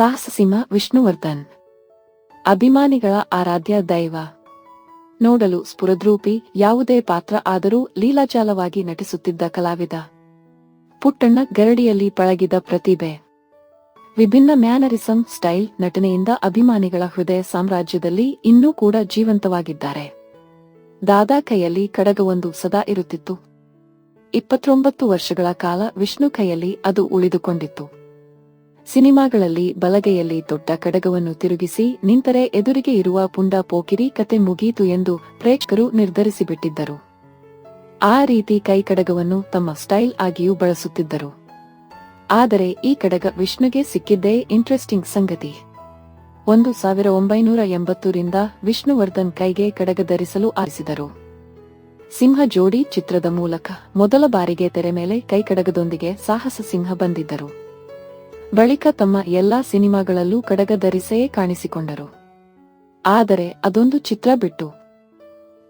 ಸಾಹಸ ಸಿಂಹ ವಿಷ್ಣುವರ್ಧನ್. ಅಭಿಮಾನಿಗಳ ಆರಾಧ್ಯ ದೈವ. ನೋಡಲು ಸ್ಫುರದ್ರೂಪಿ, ಯಾವುದೇ ಪಾತ್ರ ಆದರೂ ಲೀಲಾಜಾಲವಾಗಿ ನಟಿಸುತ್ತಿದ್ದ ಕಲಾವಿದ. ಪುಟ್ಟಣ್ಣ ಗರಡಿಯಲ್ಲಿ ಪಳಗಿದ ಪ್ರತಿಭೆ. ವಿಭಿನ್ನ ಮ್ಯಾನರಿಸಂ ಸ್ಟೈಲ್ ನಟನೆಯಿಂದ ಅಭಿಮಾನಿಗಳ ಹೃದಯ ಸಾಮ್ರಾಜ್ಯದಲ್ಲಿ ಇನ್ನೂ ಕೂಡ ಜೀವಂತವಾಗಿದ್ದಾರೆ. ದಾದಾ ಕೈಯಲ್ಲಿ ಕಡಗವೊಂದು ಸದಾ ಇರುತ್ತಿತ್ತು. ಇಪ್ಪತ್ತೊಂಬತ್ತು ವರ್ಷಗಳ ಕಾಲ ವಿಷ್ಣು ಕೈಯಲ್ಲಿ ಅದು ಉಳಿದುಕೊಂಡಿತ್ತು. ಸಿನಿಮಾಗಳಲ್ಲಿ ಬಲಗೈಯಲ್ಲಿ ದೊಡ್ಡ ಕಡಗವನ್ನು ತಿರುಗಿಸಿ ನಿಂತರೆ ಎದುರಿಗೆ ಇರುವ ಪುಂಡ ಪೋಕಿರಿ ಕತೆ ಮುಗಿಯಿತು ಎಂದು ಪ್ರೇಕ್ಷಕರು ನಿರ್ಧರಿಸಿಬಿಟ್ಟಿದ್ದರು. ಆ ರೀತಿ ಕೈ ಕಡಗವನ್ನು ತಮ್ಮ ಸ್ಟೈಲ್ ಆಗಿಯೂ ಬಳಸುತ್ತಿದ್ದರು. ಆದರೆ ಈ ಕಡಗ ವಿಷ್ಣುಗೆ ಸಿಕ್ಕಿದ್ದೇ ಇಂಟ್ರೆಸ್ಟಿಂಗ್ ಸಂಗತಿ. ಒಂದು ಸಾವಿರ ಒಂಬೈನೂರ ಎಂಬತ್ತರಿಂದ ವಿಷ್ಣುವರ್ಧನ್ ಕೈಗೆ ಕಡಗ ಧರಿಸಲು ಆರಿಸಿದರು. ಸಿಂಹ ಜೋಡಿ ಚಿತ್ರದ ಮೂಲಕ ಮೊದಲ ಬಾರಿಗೆ ತೆರೆ ಮೇಲೆ ಕೈಕಡಗದೊಂದಿಗೆ ಸಾಹಸ ಸಿಂಹ ಬಂದಿದ್ದರು. ಬಳಿಕ ತಮ್ಮ ಎಲ್ಲಾ ಸಿನಿಮಾಗಳಲ್ಲೂ ಕಡಗ ಧರಿಸೆಯೇ ಕಾಣಿಸಿಕೊಂಡರು. ಆದರೆ ಅದೊಂದು ಚಿತ್ರ ಬಿಟ್ಟು.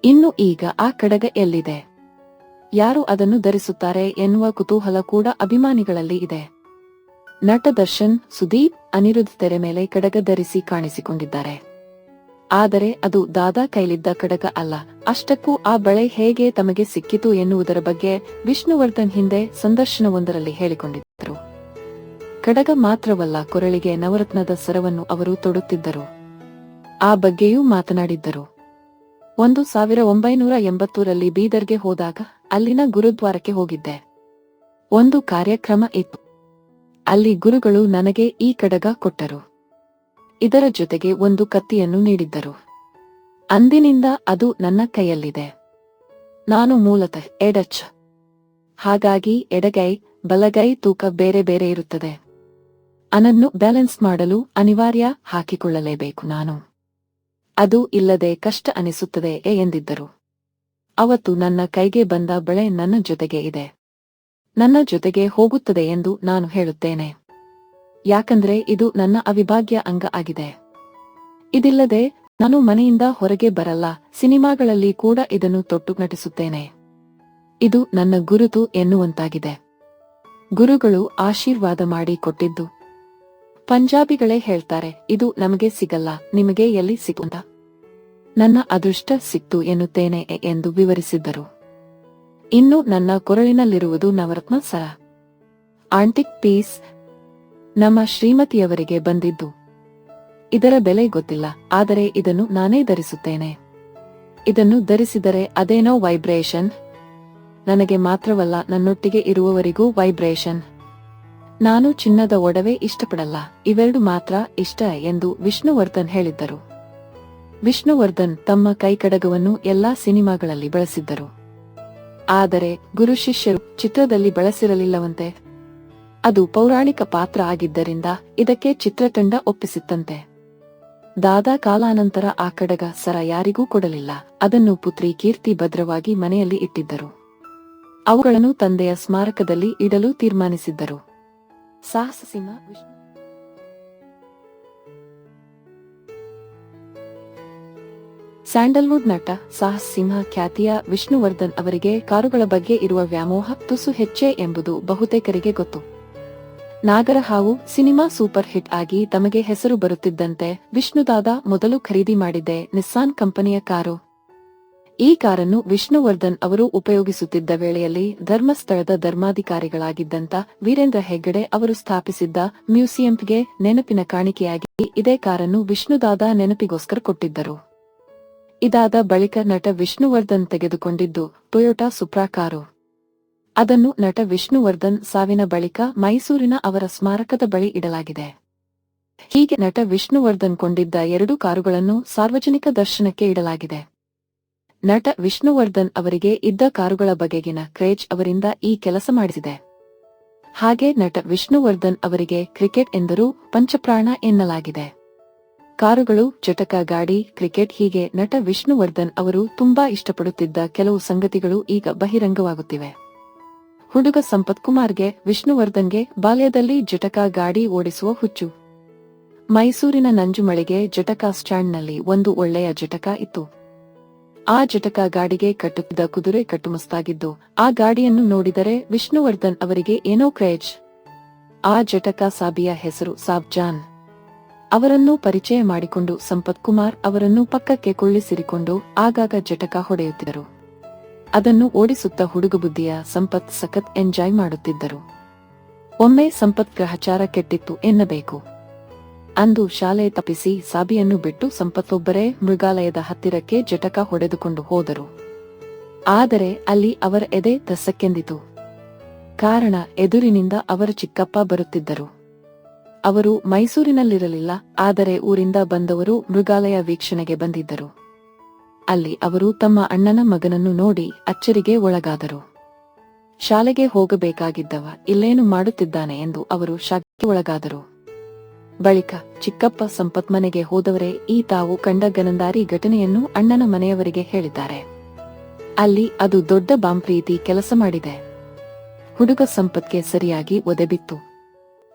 ಇನ್ನು ಈಗ ಆ ಕಡಗ ಎಲ್ಲಿದೆ? ಯಾರು ಅದನ್ನು ಧರಿಸುತ್ತಾರೆ ಎನ್ನುವ ಕುತೂಹಲ ಕೂಡ ಅಭಿಮಾನಿಗಳಲ್ಲಿ ಇದೆ. ನಟ ದರ್ಶನ್, ಸುದೀಪ್, ಅನಿರುದ್ಧ ತೆರೆ ಮೇಲೆ ಕಡಗ ಧರಿಸಿ ಕಾಣಿಸಿಕೊಂಡಿದ್ದಾರೆ. ಆದರೆ ಅದು ದಾದಾ ಕೈಲಿದ್ದ ಕಡಗ ಅಲ್ಲ. ಅಷ್ಟಕ್ಕೂ ಆ ಬಳೆ ಹೇಗೆ ತಮಗೆ ಸಿಕ್ಕಿತು ಎನ್ನುವುದರ ಬಗ್ಗೆ ವಿಷ್ಣುವರ್ಧನ್ ಹಿಂದೆ ಸಂದರ್ಶನವೊಂದರಲ್ಲಿ ಹೇಳಿಕೊಂಡಿದ್ದರು ಕಡಗ ಮಾತ್ರವಲ್ಲ ಕೊರಳಿಗೆ ನವರತ್ನದ ಸರವನ್ನು ಅವರು ತೊಡುತ್ತಿದ್ದರು. ಆ ಬಗ್ಗೆಯೂ ಮಾತನಾಡಿದ್ದರು. ಒಂದು ಸಾವಿರ ಒಂಬೈನೂರ ಎಂಬತ್ತೂರಲ್ಲಿ ಬೀದರ್ಗೆ ಹೋದಾಗ ಅಲ್ಲಿನ ಗುರುದ್ವಾರಕ್ಕೆ ಹೋಗಿದ್ದೆ. ಒಂದು ಕಾರ್ಯಕ್ರಮ ಇತ್ತು. ಅಲ್ಲಿ ಗುರುಗಳು ನನಗೆ ಈ ಕಡಗ ಕೊಟ್ಟರು. ಇದರ ಜೊತೆಗೆ ಒಂದು ಕತ್ತಿಯನ್ನು ನೀಡಿದ್ದರು. ಅಂದಿನಿಂದ ಅದು ನನ್ನ ಕೈಯಲ್ಲಿದೆ. ನಾನು ಮೂಲತಃ ಎಡಚ್. ಹಾಗಾಗಿ ಎಡಗೈ, ಬಲಗೈ ತೂಕ ಬೇರೆ ಬೇರೆ ಇರುತ್ತದೆ. ಅನನ್ನು ಬ್ಯಾಲೆನ್ಸ್ ಮಾಡಲು ಅನಿವಾರ್ಯ ಹಾಕಿಕೊಳ್ಳಲೇಬೇಕು ನಾನು. ಅದು ಇಲ್ಲದೆ ಕಷ್ಟ ಅನಿಸುತ್ತದೆ ಎಂದಿದ್ದರು. ಅವತ್ತು ನನ್ನ ಕೈಗೆ ಬಂದ ಬಳೆ ನನ್ನ ಜೊತೆಗೆ ಇದೆ. ನನ್ನ ಜೊತೆಗೆ ಹೋಗುತ್ತದೆ ಎಂದು ನಾನು ಹೇಳುತ್ತೇನೆ. ಯಾಕಂದ್ರೆ ಇದು ನನ್ನ ಅವಿಭಾಗ್ಯ ಅಂಗ ಆಗಿದೆ. ಇದಿಲ್ಲದೆ ನಾನು ಮನೆಯಿಂದ ಹೊರಗೆ ಬರಲ್ಲ, ಸಿನಿಮಾಗಳಲ್ಲಿ ಕೂಡ ಇದನ್ನು ತೊಟ್ಟು ನಟಿಸುತ್ತೇನೆ. ಇದು ನನ್ನ ಗುರುತು ಎನ್ನುವಂತಾಗಿದೆ. ಗುರುಗಳು ಆಶೀರ್ವಾದ ಮಾಡಿ ಕೊಟ್ಟಿದ್ದು. ಪಂಜಾಬಿಗಳೇ ಹೇಳ್ತಾರೆ, ಇದು ನಮಗೆ ಸಿಗಲ್ಲ, ನಿಮಗೆ ಎಲ್ಲಿ ಸಿಗುಂತ ನನ್ನ ಅದೃಷ್ಟ ಸಿಕ್ತು ಎನ್ನುತ್ತೇನೆ ಎಂದು ವಿವರಿಸಿದ್ದರು. ಇನ್ನು ನನ್ನ ಕೊರಳಿನಲ್ಲಿರುವುದು ನವರತ್ನ ಸರ. ಆಂಟಿಕ್ ಪೀಸ್ ನಮ್ಮ ಶ್ರೀಮತಿಯವರಿಗೆ ಬಂದಿದ್ದು. ಇದರ ಬೆಲೆ ಗೊತ್ತಿಲ್ಲ, ಆದರೆ ಇದನ್ನು ನಾನೇ ಧರಿಸುತ್ತೇನೆ. ಇದನ್ನು ಧರಿಸಿದರೆ ಅದೇನೋ ವೈಬ್ರೇಷನ್. ನನಗೆ ಮಾತ್ರವಲ್ಲ, ನನ್ನೊಟ್ಟಿಗೆ ಇರುವವರಿಗೂ ವೈಬ್ರೇಷನ್. ನಾನು ಚಿನ್ನದ ಒಡವೆ ಇಷ್ಟಪಡಲ್ಲ, ಇವೆರಡು ಮಾತ್ರ ಇಷ್ಟ ಎಂದು ವಿಷ್ಣುವರ್ಧನ್ ಹೇಳಿದ್ದರು. ವಿಷ್ಣುವರ್ಧನ್ ತಮ್ಮ ಕೈಕಡಗವನ್ನು ಎಲ್ಲಾ ಸಿನಿಮಾಗಳಲ್ಲಿ ಬಳಸಿದ್ದರು. ಆದರೆ ಗುರು ಶಿಷ್ಯರು ಚಿತ್ರದಲ್ಲಿ ಬಳಸಿರಲಿಲ್ಲವಂತೆ. ಅದು ಪೌರಾಣಿಕ ಪಾತ್ರ ಆಗಿದ್ದರಿಂದ ಇದಕ್ಕೆ ಚಿತ್ರತಂಡ ಒಪ್ಪಿಸಿತ್ತಂತೆ. ದಾದಾ ಕಾಲಾನಂತರ ಆ ಕಡಗ ಸರ ಯಾರಿಗೂ ಕೊಡಲಿಲ್ಲ, ಅದನ್ನು ಪುತ್ರಿ ಕೀರ್ತಿ ಭದ್ರವಾಗಿ ಮನೆಯಲ್ಲಿ ಇಟ್ಟಿದ್ದರು. ಅವುಗಳನ್ನು ತಂದೆಯ ಸ್ಮಾರಕದಲ್ಲಿ ಇಡಲು ತೀರ್ಮಾನಿಸಿದ್ದರು. ಸಾಹಸ ಸಿಂಹ ವಿಷ್ಣು. ಸ್ಯಾಂಡಲ್ವುಡ್ ನಟ ಸಾಹಸ್ ಸಿಂಹ ಖ್ಯಾತಿಯ ವಿಷ್ಣುವರ್ಧನ್ ಅವರಿಗೆ ಕಾರುಗಳ ಬಗ್ಗೆ ಇರುವ ವ್ಯಾಮೋಹ ತುಸು ಹೆಚ್ಚೆ ಎಂಬುದು ಬಹುತೇಕರಿಗೆ ಗೊತ್ತು. ನಾಗರಹಾವು ಸಿನಿಮಾ ಸೂಪರ್ ಹಿಟ್ ಆಗಿ ತಮಗೆ ಹೆಸರು ಬರುತ್ತಿದ್ದಂತೆ ವಿಷ್ಣುದಾದ ಮೊದಲು ಖರೀದಿ ಮಾಡಿದ್ದೆ ನಿಸ್ಸಾನ್ ಕಂಪನಿಯ ಕಾರು ಈ ಕಾರನ್ನು ವಿಷ್ಣುವರ್ಧನ್ ಅವರು ಉಪಯೋಗಿಸುತ್ತಿದ್ದ ವೇಳೆಯಲ್ಲಿ ಧರ್ಮಸ್ಥಳದ ಧರ್ಮಾಧಿಕಾರಿಗಳಾಗಿದ್ದಂತ ವೀರೇಂದ್ರ ಹೆಗ್ಗಡೆ ಅವರು ಸ್ಥಾಪಿಸಿದ್ದ ಮ್ಯೂಸಿಯಂಗೆ ನೆನಪಿನ ಕಾಣಿಕೆಯಾಗಿ ಇದೇ ಕಾರನ್ನು ವಿಷ್ಣುದಾದ ನೆನಪಿಗೋಸ್ಕರ ಕೊಟ್ಟಿದ್ದರು. ಇದಾದ ಬಳಿಕ ನಟ ವಿಷ್ಣುವರ್ಧನ್ ತೆಗೆದುಕೊಂಡಿದ್ದು ಟೊಯೋಟಾ ಸುಪ್ರಾ ಕಾರು. ಅದನ್ನು ನಟ ವಿಷ್ಣುವರ್ಧನ್ ಸಾವಿನ ಬಳಿಕ ಮೈಸೂರಿನ ಅವರ ಸ್ಮಾರಕದ ಬಳಿ ಇಡಲಾಗಿದೆ. ಹೀಗೆ ನಟ ವಿಷ್ಣುವರ್ಧನ್ ಕೊಂಡಿದ್ದ ಎರಡು ಕಾರುಗಳನ್ನು ಸಾರ್ವಜನಿಕ ದರ್ಶನಕ್ಕೆ ಇಡಲಾಗಿದೆ. ನಟ ವಿಷ್ಣುವರ್ಧನ್ ಅವರಿಗೆ ಇದ್ದ ಕಾರುಗಳ ಬಗೆಗಿನ ಕ್ರೇಜ್ ಅವರಿಂದ ಈ ಕೆಲಸ ಮಾಡಿಸಿದೆ. ಹಾಗೆ ನಟ ವಿಷ್ಣುವರ್ಧನ್ ಅವರಿಗೆ ಕ್ರಿಕೆಟ್ ಎಂದರೂ ಪಂಚಪ್ರಾಣ ಎನ್ನಲಾಗಿದೆ. ಕಾರುಗಳು, ಚಟಕ, ಗಾಡಿ, ಕ್ರಿಕೆಟ್ ಹೀಗೆ ನಟ ವಿಷ್ಣುವರ್ಧನ್ ಅವರು ತುಂಬಾ ಇಷ್ಟಪಡುತ್ತಿದ್ದ ಕೆಲವು ಸಂಗತಿಗಳು ಈಗ ಬಹಿರಂಗವಾಗುತ್ತಿವೆ. ಹುಡುಗ ಸಂಪತ್ ಕುಮಾರ್ಗೆ ವಿಷ್ಣುವರ್ಧನ್ಗೆ ಬಾಲ್ಯದಲ್ಲಿ ಜಟಕ, ಗಾಡಿ ಓಡಿಸುವ ಹುಚ್ಚು. ಮೈಸೂರಿನ ನಂಜುಮಳೆಗೆ ಜಟಕ ಸ್ಟ್ಯಾಂಡ್ನಲ್ಲಿ ಒಂದು ಒಳ್ಳೆಯ ಜಟಕ ಇತ್ತು. ಆ ಜಟಕ ಗಾಡಿಗೆ ಕಟ್ಟುತ್ತಿದ್ದ ಕುದುರೆ ಕಟ್ಟುಮಸ್ತಾಗಿದ್ದು, ಆ ಗಾಡಿಯನ್ನು ನೋಡಿದರೆ ವಿಷ್ಣುವರ್ಧನ್ ಅವರಿಗೆ ಏನೋ ಕ್ರೇಜ್. ಆ ಜಟಕ ಸಾಬಿಯ ಹೆಸರು ಸಾಬ್ಜಾನ್. ಅವರನ್ನು ಪರಿಚಯ ಮಾಡಿಕೊಂಡು ಸಂಪತ್ ಕುಮಾರ್ ಅವರನ್ನು ಪಕ್ಕಕ್ಕೆ ಕುಳ್ಳಿಸಿರಿಕೊಂಡು ಆಗಾಗ ಜಟಕ ಹೊಡೆಯುತ್ತಿದ್ದರು. ಅದನ್ನು ಓಡಿಸುತ್ತ ಹುಡುಗ ಬುದ್ಧಿಯ ಸಂಪತ್ ಸಖತ್ ಎಂಜಾಯ್ ಮಾಡುತ್ತಿದ್ದರು. ಒಮ್ಮೆ ಸಂಪತ್ ಗ್ರಹಚಾರ ಕೆಟ್ಟಿತ್ತು ಎನ್ನಬೇಕು. ಅಂದು ಶಾಲೆ ತಪ್ಪಿಸಿ ಸಾಬಿಯನ್ನು ಬಿಟ್ಟು ಸಂಪತ್ತೊಬ್ಬರೇ ಮೃಗಾಲಯದ ಹತ್ತಿರಕ್ಕೆ ಜಟಕ ಹೊಡೆದುಕೊಂಡು ಹೋದರು. ಆದರೆ ಅಲ್ಲಿ ಅವರ ಎದೆ ತಸಕ್ಕೆಂದಿತು ಕಾರಣ ಎದುರಿನಿಂದ ಅವರ ಚಿಕ್ಕಪ್ಪ ಬರುತ್ತಿದ್ದರು. ಅವರು ಮೈಸೂರಿನಲ್ಲಿರಲಿಲ್ಲ, ಆದರೆ ಊರಿಂದ ಬಂದವರು ಮೃಗಾಲಯ ವೀಕ್ಷಣೆಗೆ ಬಂದಿದ್ದರು. ಅಲ್ಲಿ ಅವರು ತಮ್ಮ ಅಣ್ಣನ ಮಗನನ್ನು ನೋಡಿ ಅಚ್ಚರಿಗೆ ಒಳಗಾದರು. ಶಾಲೆಗೆ ಹೋಗಬೇಕಾಗಿದ್ದವ ಇಲ್ಲೇನು ಮಾಡುತ್ತಿದ್ದಾನೆ ಎಂದು ಅವರು ಶಕ್ತಿ ಒಳಗಾದರು. ಬಳಿಕ ಚಿಕ್ಕಪ್ಪ ಸಂಪತ್ ಮನೆಗೆ ಹೋದವರೇ ಈ ತಾವು ಕಂಡ ಗನಂದಾರಿ ಘಟನೆಯನ್ನು ಅಣ್ಣನ ಮನೆಯವರಿಗೆ ಹೇಳಿದ್ದಾರೆ. ಅಲ್ಲಿ ಅದು ದೊಡ್ಡ ಬಾಂಪ್ರೀತಿ ಕೆಲಸ ಮಾಡಿದೆ. ಹುಡುಗ ಸಂಪತ್ಗೆ ಸರಿಯಾಗಿ ಒದೆಬಿತ್ತು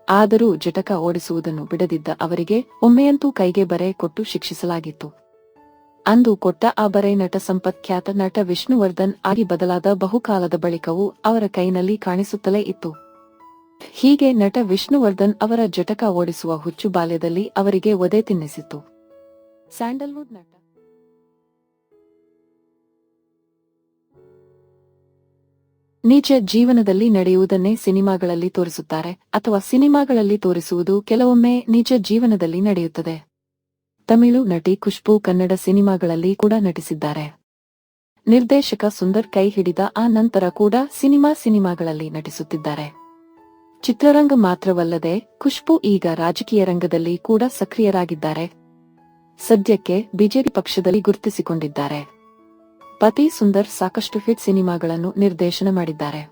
ಆದರೂ ಜಟಕ ಓಡಿಸುವುದನ್ನು ಬಿಡದಿದ್ದ ಅವರಿಗೆ ಒಮ್ಮೆಯಂತೂ ಕೈಗೆ ಬರೆ ಕೊಟ್ಟು ಶಿಕ್ಷಿಸಲಾಗಿತ್ತು. ಅಂದು ಕೊಟ್ಟ ಆ ಬರೆ ನಟ ಸಂಪತ್ ಖ್ಯಾತ ನಟ ವಿಷ್ಣುವರ್ಧನ್ ಆಗಿ ಬದಲಾದ ಬಹುಕಾಲದ ಬಳಿಕವೂ ಅವರ ಕೈನಲ್ಲಿ ಕಾಣಿಸುತ್ತಲೇ ಇತ್ತು. ಹೀಗೆ ನಟ ವಿಷ್ಣುವರ್ಧನ್ ಅವರ ಜಟಕ ಓಡಿಸುವ ಹುಚ್ಚು ಬಾಲ್ಯದಲ್ಲಿ ಅವರಿಗೆ ಒದೆ ತಿನ್ನಿಸಿತು. ಸ್ಯಾಂಡಲ್ವುಡ್ ನಟ ನಿಜ ಜೀವನದಲ್ಲಿ ನಡೆಯುವುದನ್ನೇ ಸಿನಿಮಾಗಳಲ್ಲಿ ತೋರಿಸುತ್ತಾರೆ ಅಥವಾ ಸಿನಿಮಾಗಳಲ್ಲಿ ತೋರಿಸುವುದು ಕೆಲವೊಮ್ಮೆ ನಿಜ ಜೀವನದಲ್ಲಿ ನಡೆಯುತ್ತದೆ. ತಮಿಳು ನಟಿ ಖುಷ್ಬು ಕನ್ನಡ ಸಿನಿಮಾಗಳಲ್ಲಿ ಕೂಡ ನಟಿಸಿದ್ದಾರೆ. ನಿರ್ದೇಶಕ ಸುಂದರ್ ಕೈ ಹಿಡಿದ ಆ ನಂತರ ಕೂಡ ಸಿನಿಮಾ ಸಿನಿಮಾಗಳಲ್ಲಿ ನಟಿಸುತ್ತಿದ್ದಾರೆ. ಚಿತ್ರರಂಗ ಮಾತ್ರವಲ್ಲದೆ ಖುಷ್ಬು ಈಗ ರಾಜಕೀಯ ರಂಗದಲ್ಲಿ ಕೂಡ ಸಕ್ರಿಯರಾಗಿದ್ದಾರೆ. ಸದ್ಯಕ್ಕೆ ಬಿಜೆಪಿ ಪಕ್ಷದಲ್ಲಿ ಗುರುತಿಸಿಕೊಂಡಿದ್ದಾರೆ. ಪತಿ ಸುಂದರ್ ಸಾಕಷ್ಟು ಹಿಟ್ ಸಿನಿಮಾಗಳನ್ನು ನಿರ್ದೇಶನ ಮಾಡಿದ್ದಾರೆ.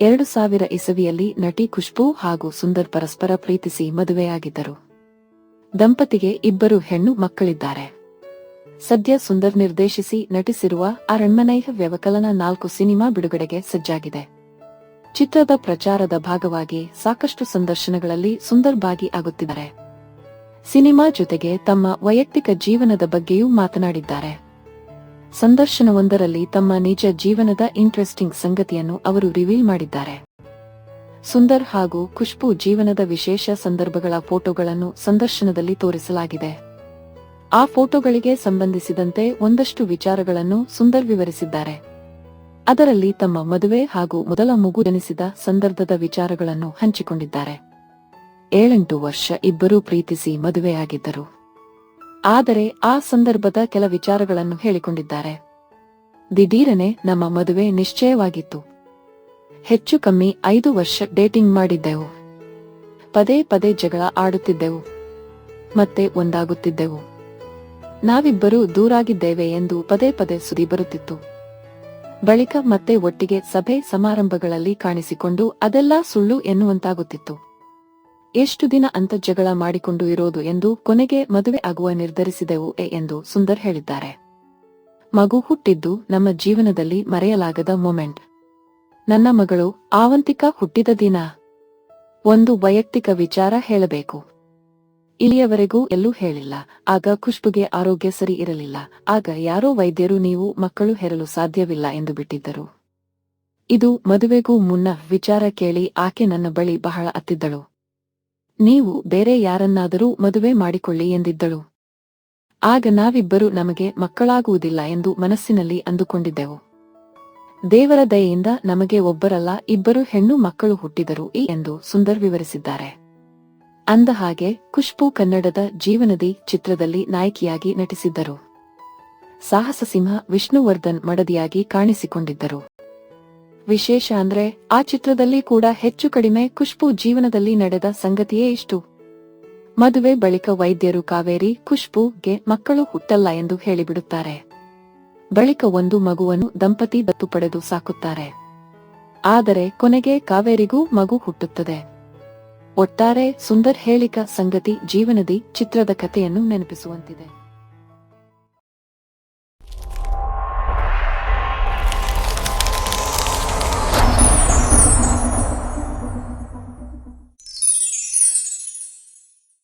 ಎರಡು ಸಾವಿರ ಇಸವಿಯಲ್ಲಿ ನಟಿ ಖುಷ್ಬು ಹಾಗೂ ಸುಂದರ್ ಪರಸ್ಪರ ಪ್ರೀತಿಸಿ ಮದುವೆಯಾಗಿದ್ದರು. ದಂಪತಿಗೆ ಇಬ್ಬರು ಹೆಣ್ಣು ಮಕ್ಕಳಿದ್ದಾರೆ. ಸದ್ಯ ಸುಂದರ್ ನಿರ್ದೇಶಿಸಿ ನಟಿಸಿರುವ ಅರಣ್ಮನೈಹ ವ್ಯವಕಲನ ನಾಲ್ಕು ಸಿನಿಮಾ ಬಿಡುಗಡೆಗೆ ಸಜ್ಜಾಗಿದೆ. ಚಿತ್ರದ ಪ್ರಚಾರದ ಭಾಗವಾಗಿ ಸಾಕಷ್ಟು ಸಂದರ್ಶನಗಳಲ್ಲಿ ಸುಂದರ್ ಭಾಗಿ ಆಗುತ್ತಿದ್ದಾರೆ. ಸಿನಿಮಾ ಜೊತೆಗೆ ತಮ್ಮ ವೈಯಕ್ತಿಕ ಜೀವನದ ಬಗ್ಗೆಯೂ ಮಾತನಾಡಿದ್ದಾರೆ. ಸಂದರ್ಶನವೊಂದರಲ್ಲಿ ತಮ್ಮ ನಿಜ ಜೀವನದ ಇಂಟ್ರೆಸ್ಟಿಂಗ್ ಸಂಗತಿಯನ್ನು ಅವರು ರಿವೀಲ್ ಮಾಡಿದ್ದಾರೆ. ಸುಂದರ್ ಹಾಗೂ ಖುಷ್ಬು ಜೀವನದ ವಿಶೇಷ ಸಂದರ್ಭಗಳ ಫೋಟೋಗಳನ್ನು ಸಂದರ್ಶನದಲ್ಲಿ ತೋರಿಸಲಾಗಿದೆ. ಆ ಫೋಟೋಗಳಿಗೆ ಸಂಬಂಧಿಸಿದಂತೆ ಒಂದಷ್ಟು ವಿಚಾರಗಳನ್ನು ಸುಂದರ್ ವಿವರಿಸಿದ್ದಾರೆ. ಅದರಲ್ಲಿ ತಮ್ಮ ಮದುವೆ ಹಾಗೂ ಮೊದಲ ಮಗು ಜನಿಸಿದ ಸಂದರ್ಭದ ವಿಚಾರಗಳನ್ನು ಹಂಚಿಕೊಂಡಿದ್ದಾರೆ. ಏಳೆಂಟು ವರ್ಷ ಇಬ್ಬರೂ ಪ್ರೀತಿಸಿ ಮದುವೆಯಾಗಿದ್ದರು. ಆದರೆ ಆ ಸಂದರ್ಭದ ಕೆಲ ವಿಚಾರಗಳನ್ನು ಹೇಳಿಕೊಂಡಿದ್ದಾರೆ. ದಿಢೀರನೆ ನಮ್ಮ ಮದುವೆ ನಿಶ್ಚಯವಾಗಿತ್ತು. ಹೆಚ್ಚು ಕಮ್ಮಿ ಐದು ವರ್ಷ ಡೇಟಿಂಗ್ ಮಾಡಿದ್ದೆವು. ಪದೇ ಪದೇ ಜಗಳ ಆಡುತ್ತಿದ್ದೆವು. ಮತ್ತೆ ಒಂದಾಗುತ್ತಿದ್ದೆವು. ನಾವಿಬ್ಬರೂ ದೂರಾಗಿದ್ದೇವೆ ಎಂದು ಪದೇ ಪದೇ ಸುದ್ದಿ ಬರುತ್ತಿತ್ತು. ಬಳಿಕ ಮತ್ತೆ ಒಟ್ಟಿಗೆ ಸಭೆ ಸಮಾರಂಭಗಳಲ್ಲಿ ಕಾಣಿಸಿಕೊಂಡು ಅದೆಲ್ಲ ಸುಳ್ಳು ಎನ್ನುವಂತಾಗುತ್ತಿತ್ತು. ಎಷ್ಟು ದಿನ ಅಂತ ಜಗಳ ಮಾಡಿಕೊಂಡು ಇರೋದು ಎಂದು ಕೊನೆಗೆ ಮದುವೆ ಆಗುವ ನಿರ್ಧರಿಸಿದೆವು ಎ ಎಂದು ಸುಂದರ್ ಹೇಳಿದ್ದಾರೆ. ಮಗು ಹುಟ್ಟಿದ್ದು ನಮ್ಮ ಜೀವನದಲ್ಲಿ ಮರೆಯಲಾಗದ ಮೊಮೆಂಟ್. ನನ್ನ ಮಗಳು ಆವಂತಿಕ ಹುಟ್ಟಿದ ದಿನ. ಒಂದು ವೈಯಕ್ತಿಕ ವಿಚಾರ ಹೇಳಬೇಕು. ಇಲ್ಲಿಯವರೆಗೂ ಎಲ್ಲೂ ಹೇಳಿಲ್ಲ. ಆಗ ಖುಷ್ಬುಗೆ ಆರೋಗ್ಯ ಸರಿ ಇರಲಿಲ್ಲ. ಆಗ ಯಾರೋ ವೈದ್ಯರು, ನೀವು ಮಕ್ಕಳು ಹೆರಲು ಸಾಧ್ಯವಿಲ್ಲ ಎಂದು ಬಿಟ್ಟಿದ್ದರು. ಇದು ಮದುವೆಗೂ ಮುನ್ನ ವಿಚಾರ ಕೇಳಿ ಆಕೆ ನನ್ನ ಬಳಿ ಬಹಳ ಅತ್ತಿದ್ದಳು. ನೀವು ಬೇರೆ ಯಾರನ್ನಾದರೂ ಮದುವೆ ಮಾಡಿಕೊಳ್ಳಿ ಎಂದಿದ್ದಳು. ಆಗ ನಾವಿಬ್ಬರು ನಮಗೆ ಮಕ್ಕಳಾಗುವುದಿಲ್ಲ ಎಂದು ಮನಸ್ಸಿನಲ್ಲಿ ಅಂದುಕೊಂಡಿದ್ದೆವು. ದೇವರ ದಯೆಯಿಂದ ನಮಗೆ ಒಬ್ಬರಲ್ಲ, ಇಬ್ಬರು ಹೆಣ್ಣು ಮಕ್ಕಳು ಹುಟ್ಟಿದರು, ಈ ಎಂದು ಸುಂದರ್ ವಿವರಿಸಿದ್ದಾರೆ. ಅಂದ ಹಾಗೆ ಖುಷ್ಬು ಕನ್ನಡದ ಜೀವನದಿ ಚಿತ್ರದಲ್ಲಿ ನಾಯಕಿಯಾಗಿ ನಟಿಸಿದ್ದರು. ಸಾಹಸ ಸಿಂಹ ವಿಷ್ಣುವರ್ಧನ್ ಮಡದಿಯಾಗಿ ಕಾಣಿಸಿಕೊಂಡಿದ್ದರು. ವಿಶೇಷ ಅಂದ್ರೆ ಆ ಚಿತ್ರದಲ್ಲಿ ಕೂಡ ಹೆಚ್ಚು ಕಡಿಮೆ ಖುಷ್ಬು ಜೀವನದಲ್ಲಿ ನಡೆದ ಸಂಗತಿಯೇ ಇಷ್ಟು. ಮದುವೆ ಬಳಿಕ ವೈದ್ಯರು ಕಾವೇರಿ ಖುಷ್ಬುಗೆ ಮಕ್ಕಳು ಹುಟ್ಟಲ್ಲ ಎಂದು ಹೇಳಿಬಿಡುತ್ತಾರೆ. ಬಳಿಕ ಒಂದು ಮಗುವನ್ನು ದಂಪತಿ ದತ್ತು ಪಡೆದು ಸಾಕುತ್ತಾರೆ. ಆದರೆ ಕೊನೆಗೆ ಕಾವೇರಿಗೂ ಮಗು ಹುಟ್ಟುತ್ತದೆ. ಒಟ್ಟಾರೆ ಸುಂದರ್ ಹೇಳಿಕ ಸಂಗತಿ ಜೀವನದಿ ಚಿತ್ರದ ಕಥೆಯನ್ನು ನೆನಪಿಸುವಂತಿದೆ.